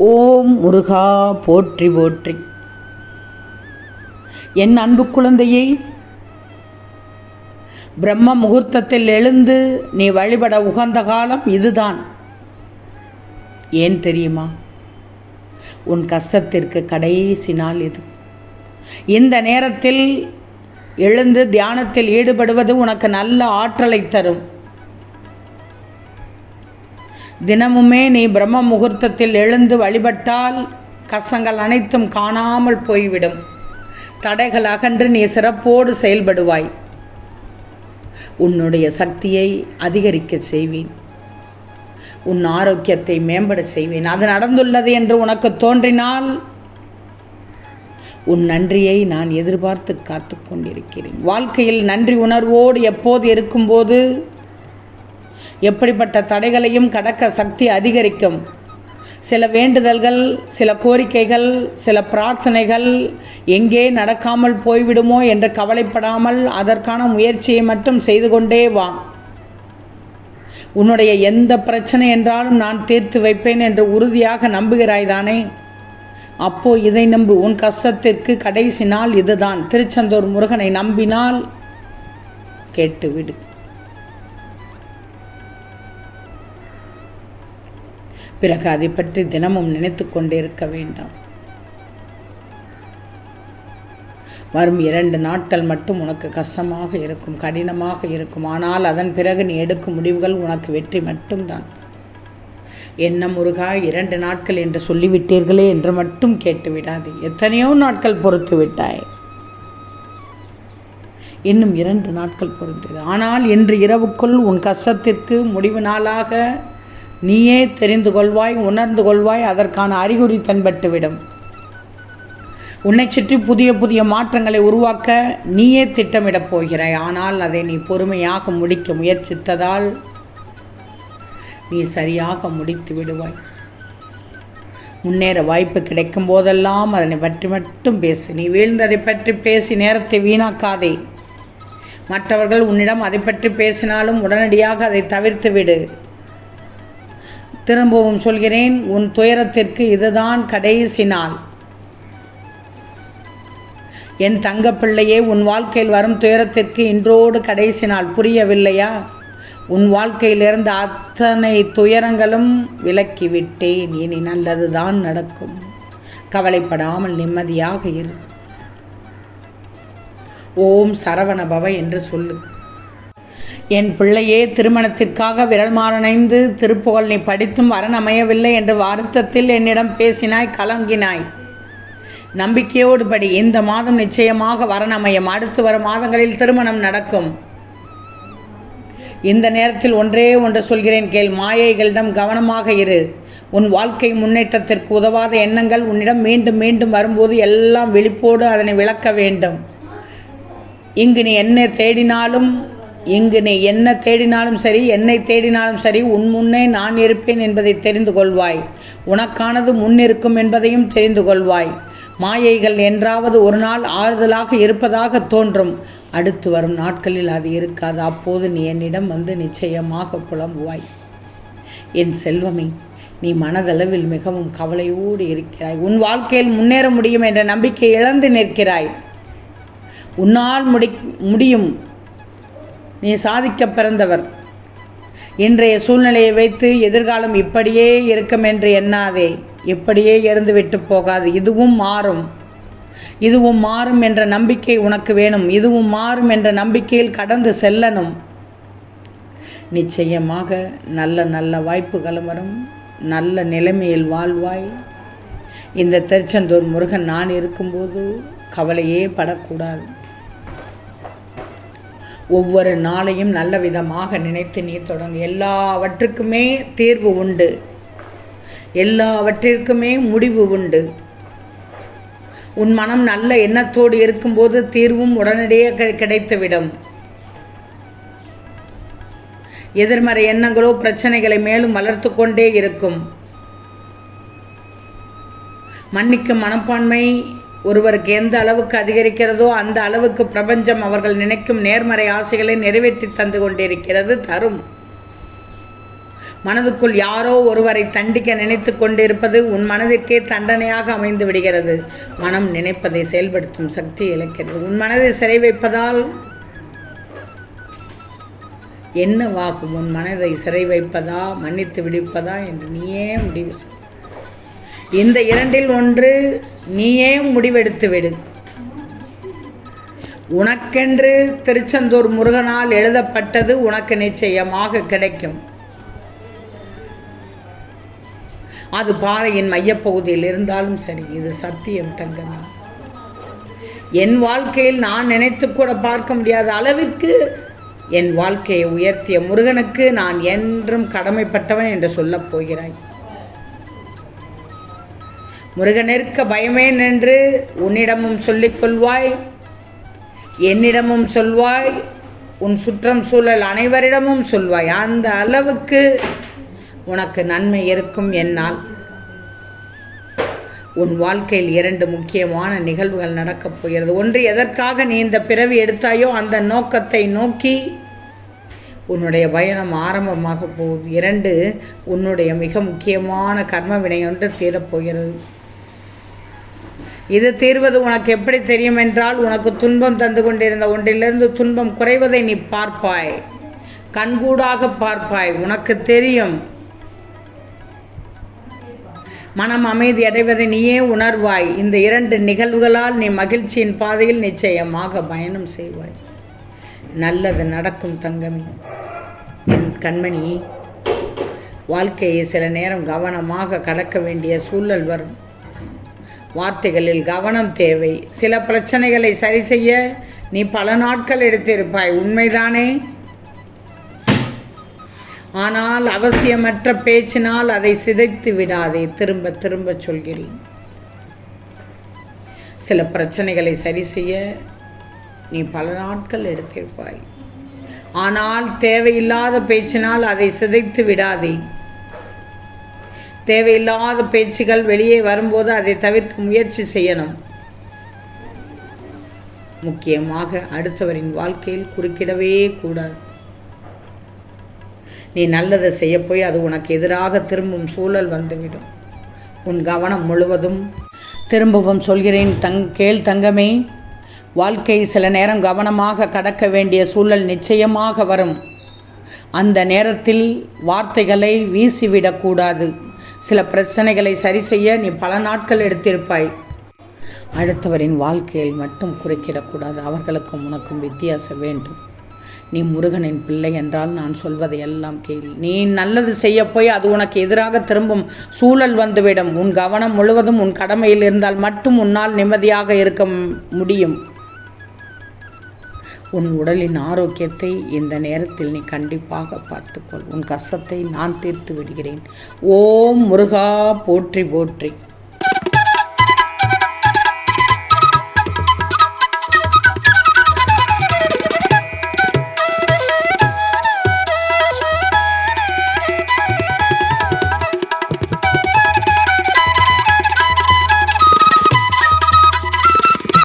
ஓம் முருகா போற்றி போற்றி. என் அன்பு குழந்தையை பிரம்ம முகூர்த்தத்தில் எழுந்து நீ வழிபட உகந்த காலம் இதுதான். ஏன் தெரியுமா? உன் கஷ்டத்திற்கு கடைசி நாள் இது. இந்த நேரத்தில் எழுந்து தியானத்தில் ஈடுபடுவது உனக்கு நல்ல ஆற்றலை தரும். தினமுமே நீ பிரம்ம முகூர்த்தத்தில் எழுந்து வழிபட்டால் கஷ்டங்கள் அனைத்தும் காணாமல் போய்விடும். தடைகள் அகன்று நீ சிறப்போடு செயல்படுவாய். உன்னுடைய சக்தியை அதிகரிக்க செய்வேன். உன் ஆரோக்கியத்தை மேம்பட செய்வேன். அது நடந்துள்ளது என்று உனக்கு தோன்றினால் உன் நன்றியை நான் எதிர்பார்த்து காத்து கொண்டிருக்கிறேன். வாழ்க்கையில் நன்றி உணர்வோடு எப்போது இருக்கும்போது எப்படிப்பட்ட தடைகளையும் கடக்க சக்தி அதிகரிக்கும். சில வேண்டுதல்கள் சில கோரிக்கைகள் சில பிரார்த்தனைகள் எங்கே நடக்காமல் போய்விடுமோ என்று கவலைப்படாமல் அதற்கான முயற்சியை மட்டும் செய்து கொண்டே வா. உன்னுடைய எந்த பிரச்சனை என்றாலும் நான் தீர்த்து வைப்பேன் என்று உறுதியாக நம்புகிறாய் தானே அப்போ இதை நம்பு. உன் கஷ்டத்திற்கு கடைசி நாள் இதுதான். திருச்செந்தூர் முருகனை நம்பினால் கேட்டுவிடு. பிறகு அதை பற்றி தினமும் நினைத்து கொண்டிருக்க வேண்டாம். வரும் இரண்டு நாட்கள் மட்டும் உனக்கு கஷ்டமாக இருக்கும் கடினமாக இருக்கும். ஆனால் அதன் பிறகு நீ எடுக்கும் முடிவுகள் உனக்கு வெற்றி மட்டும்தான். என்ன முருகா இரண்டு நாட்கள் என்று சொல்லிவிட்டீர்களே என்று மட்டும் கேட்டு விடாது எத்தனையோ நாட்கள் பொறுத்து விட்டாய். இன்னும் இரண்டு நாட்கள் பொறுத்தது. ஆனால் இன்று இரவுக்குள் உன் கஷ்டத்திற்கு முடிவு நாளாக நீயே தெரிந்து கொள்வாய் உணர்ந்து கொள்வாய் அதற்கான அறிகுறி தென்பட்டுவிடும். உன்னை சுற்றி புதிய புதிய மாற்றங்களை உருவாக்க நீயே திட்டமிடப் போகிறாய். ஆனால் அதை நீ பொறுமையாக முடிக்க முயற்சித்ததால் நீ சரியாக முடித்து விடுவாய். முன்னேற வாய்ப்பு கிடைக்கும் போதெல்லாம் அதனை பற்றி மட்டும் பேசு. நீ வீழ்ந்ததை பற்றி பேசி நேரத்தை வீணாக்காதே. மற்றவர்கள் உன்னிடம் அதை பற்றி பேசினாலும் உடனடியாக அதை தவிர்த்து விடு திரும்பவும் சொல்கிறேன் உன் துயரத்திற்கு இதுதான் கடைசி நாள். என் தங்கப்பிள்ளையே உன் வாழ்க்கையில் வரும் துயரத்திற்கு இன்றோடு கடைசி நாள். புரியவில்லையா? உன் வாழ்க்கையிலிருந்து அத்தனை துயரங்களும் விலக்கிவிட்டேன். இனி நல்லதுதான் நடக்கும். கவலைப்படாமல் நிம்மதியாக இரு. ஓம் சரவண பவ என்று சொல்லு. என் பிள்ளையே திருமணத்திற்காக விரல் மாறணைந்து திருப்புகழ் நீ படித்தும் வரன் அமையவில்லை என்று வருத்தத்தில் என்னிடம் பேசினாய் கலங்கினாய். நம்பிக்கையோடு படி இந்த மாதம் நிச்சயமாக வரன் அமையும். அடுத்து வரும் மாதங்களில் திருமணம் நடக்கும். இந்த நேரத்தில் ஒன்றே ஒன்று சொல்கிறேன் கேள் மாயைகளிடம் கவனமாக இரு. உன் வாழ்க்கை முன்னேற்றத்திற்கு உதவாத எண்ணங்கள் உன்னிடம் மீண்டும் மீண்டும் வரும்போது எல்லாம் விழிப்போடு அதனை விளக்க வேண்டும். இங்கு நீ என்ன தேடினாலும் இங்கு நீ என்ன தேடினாலும் சரி என்னை தேடினாலும் சரி உன் முன்னே நான் இருப்பேன் என்பதை தெரிந்து கொள்வாய். உனக்கானது முன்னிருக்கும் என்பதையும் தெரிந்து கொள்வாய். மாயைகள் என்றாவது ஒரு நாள் ஆறுதலாக இருப்பதாக தோன்றும். அடுத்து வரும் நாட்களில் அது இருக்காது. அப்போது நீ என்னிடம் வந்து நிச்சயமாக புலம்புவாய். என் செல்வமே நீ மனதளவில் மிகவும் கவலையோடு இருக்கிறாய். உன் வாழ்க்கையில் முன்னேற முடியும் என்ற நம்பிக்கை இழந்து நிற்கிறாய். உன்னால் முடி முடியும். நீ சாதிக்க பிறந்தவர். இன்றைய சூழ்நிலையை வைத்து எதிர்காலம் இப்படியே இருக்கும் என்று எண்ணாதே. இப்படியே இருந்து விட்டு போகாது. இதுவும் மாறும். இதுவும் மாறும் என்ற நம்பிக்கை உனக்கு வேணும். இதுவும் மாறும் என்ற நம்பிக்கையில் கடந்து செல்லணும். நிச்சயமாக நல்ல நல்ல வாய்ப்புகளும் வரும். நல்ல நிலைமையில் வாழ்வாய். இந்த திருச்செந்தூர் முருகன் நான் இருக்கும்போது கவலையே படக்கூடாது. ஒவ்வொரு நாளையும் நல்ல விதமாக நினைத்து நீ தொடங்கு. எல்லாவற்றுக்குமே தீர்வு உண்டு. எல்லாவற்றிற்குமே முடிவு உண்டு. உன் மனம் நல்ல எண்ணத்தோடு இருக்கும்போது தீர்வும் உடனடியே கிடைத்துவிடும். எதிர்மறை எண்ணங்களோ பிரச்சனைகளை மேலும் வளர்த்து கொண்டே இருக்கும். மன்னிக்கும் மனப்பான்மை ஒருவருக்கு எந்த அளவுக்கு அதிகரிக்கிறதோ அந்த அளவுக்கு பிரபஞ்சம் அவர்கள் நினைக்கும் நேர்மறை ஆசைகளை நிறைவேற்றி தந்து கொண்டிருக்கிறது தரும். மனதுக்குள் யாரோ ஒருவரை தண்டிக்க நினைத்து கொண்டிருப்பது உன் மனதிற்கே தண்டனையாக அமைந்து விடுகிறது. மனம் நினைப்பதை செயல்படுத்தும் சக்தி இழக்கிறது. உன் மனதை சிறை வைப்பதால் என்னவாகும் உன் மனதை சிறை வைப்பதா மன்னித்து விடுப்பதா? என்று நீயே முடிவு செய். இந்த இரண்டில் ஒன்று நீயே முடிவெடுத்து விடு. உனக்கென்று திருச்செந்தூர் முருகனால் எழுதப்பட்டது உனக்கு நிச்சயமாக கிடைக்கும். அது பாறையின் மையப்பகுதியில் இருந்தாலும் சரி இது சத்தியம் தங்கமே. என் வாழ்க்கையில் நான் நினைத்து கூட பார்க்க முடியாத அளவிற்கு என் வாழ்க்கையை உயர்த்திய முருகனுக்கு நான் என்றும் கடமைப்பட்டவன் என்று சொல்லப் போகிறாய். முருகனிற்க பயமேன் என்று உன்னிடமும் சொல்லிக் கொள்வாய். என்னிடமும் சொல்வாய் உன் சுற்றம் சூழல் அனைவரிடமும் சொல்வாய். அந்த அளவுக்கு உனக்கு நன்மை இருக்கும் என்னால். உன் வாழ்க்கையில் இரண்டு முக்கியமான நிகழ்வுகள் நடக்கப் போகிறது. ஒன்று எதற்காக நீ இந்த பிறவி எடுத்தாயோ அந்த நோக்கத்தை நோக்கி உன்னுடைய பயணம் ஆரம்பமாக போகுது. இரண்டு உன்னுடைய மிக முக்கியமான கர்ம வினை ஒன்று தீரப்போகிறது இது தீர்வது உனக்கு எப்படி தெரியும் என்றால் உனக்கு துன்பம் தந்து கொண்டிருந்த ஒன்றிலிருந்து துன்பம் குறைவதை நீ பார்ப்பாய். கண்கூடாக பார்ப்பாய். உனக்கு தெரியும். மனம் அமைதி அடைவதை நீயே உணர்வாய். இந்த இரண்டு நிகழ்வுகளால் நீ மகிழ்ச்சியின் பாதையில் நிச்சயமாக பயணம் செய்வாய். நல்லது நடக்கும் தங்கமி. என் கண்மணி வாழ்க்கையை சில நேரம் கவனமாக கடக்க வேண்டிய சூழல் வரும். வார்த்தைகளில் கவனம் தேவை. சில பிரச்சனைகளை சரி செய்ய நீ பல நாட்கள் எடுத்திருப்பாய். உண்மைதானே? ஆனால் அவசியமற்ற பேச்சினால் அதை சிதைத்து விடாதே. திரும்ப திரும்ப சொல்கிறேன். சில பிரச்சனைகளை சரி செய்ய நீ பல நாட்கள் எடுத்திருப்பாய். ஆனால் தேவையில்லாத பேச்சினால் அதை சிதைத்து விடாதே. தேவையில்லாத பேச்சுகள் வெளியே வரும்போது அதை தவிர்க்க முயற்சி செய்யணும். முக்கியமாக அடுத்தவரின் வாழ்க்கையில் குறுக்கிடவே கூடாது. நீ நல்லதை செய்ய போய் அது உனக்கு எதிராக திரும்பும் சூழல் வந்துவிடும். உன் கவனம் முழுவதும் திரும்பவும் சொல்கிறேன் தங் கேள் தங்கமே. வாழ்க்கை சில நேரம் கவனமாக கடக்க வேண்டிய சூழல் நிச்சயமாக வரும். அந்த நேரத்தில் வார்த்தைகளை வீசிவிடக்கூடாது சில பிரச்சனைகளை சரி செய்ய நீ பல நாட்கள் எடுத்திருப்பாய். அடுத்தவரின் வாழ்க்கையில் மட்டும் குறுக்கிடக்கூடாது. அவர்களுக்கும் உனக்கும் வித்தியாசம் வேண்டும். நீ முருகனின் பிள்ளை என்றால் நான் சொல்வதை எல்லாம் கேள். நீ நல்லது செய்ய போய் அது உனக்கு எதிராக திரும்பும் சூழல் வந்துவிடும். உன் கவனம் முழுவதும் உன் கடமையில் இருந்தால் மட்டும் உன்னால் நிம்மதியாக இருக்க முடியும். உன் உடலின் ஆரோக்கியத்தை இந்த நேரத்தில் நீ கண்டிப்பாக பார்த்துக்கொள். உன் கஷ்டத்தை நான் தீர்த்து விடுகிறேன். ஓம் முருகா போற்றி போற்றி.